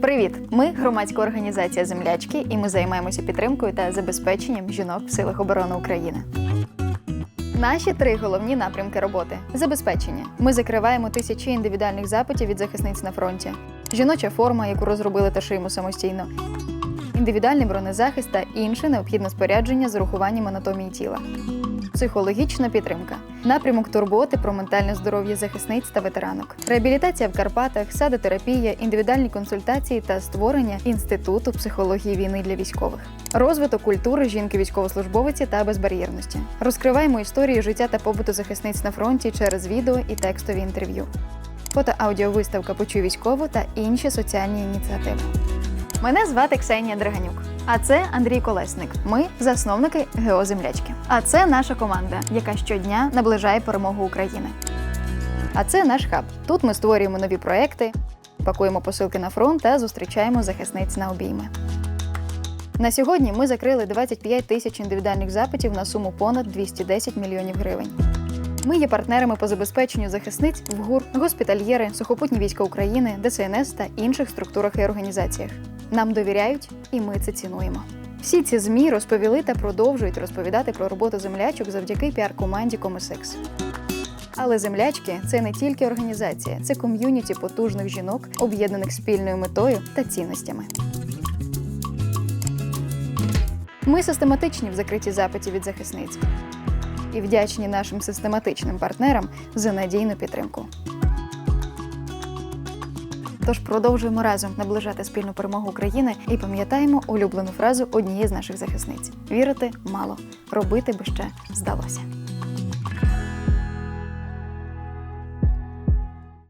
Привіт! Ми громадська організація Землячки, і ми займаємося підтримкою та забезпеченням жінок в силах оборони України. Наші три головні напрямки роботи: забезпечення. Ми закриваємо тисячі індивідуальних запитів від захисниць на фронті, жіноча форма, яку розробили та шиємо самостійно, індивідуальний бронезахист та інше необхідне спорядження з урахуванням анатомії тіла. Психологічна підтримка, напрямок турботи про ментальне здоров'я захисниць та ветеранок, реабілітація в Карпатах, садотерапія, індивідуальні консультації та створення інституту психології війни для військових, розвиток культури жінки військовослужбовиці та безбар'єрності. Розкриваємо історію життя та побуту захисниць на фронті через відео і текстові інтерв'ю, фото-аудіовиставка Почуй військову та інші соціальні ініціативи. Мене звати Ксенія Драганюк. А це Андрій Колесник. Ми засновники ГЕО Землячки. А це наша команда, яка щодня наближає перемогу України. А це наш хаб. Тут ми створюємо нові проекти, пакуємо посилки на фронт та зустрічаємо захисниць на обійми. На сьогодні ми закрили 25 тисяч індивідуальних запитів на суму понад 210 мільйонів гривень. Ми є партнерами по забезпеченню захисниць в ГУР, госпітальєри, сухопутні війська України, ДСНС та інших структурах і організаціях. Нам довіряють, і ми це цінуємо. Всі ці змі розповіли та продовжують розповідати про роботу землячок завдяки піар-команді Комисекс. Але землячки це не тільки організація, це ком'юніті потужних жінок, об'єднаних спільною метою та цінностями. Ми систематичні в закритті запитів від захисниць і вдячні нашим систематичним партнерам за надійну підтримку. Тож продовжуємо разом наближати спільну перемогу України і пам'ятаємо улюблену фразу однієї з наших захисниць: вірити мало, робити би ще здалося.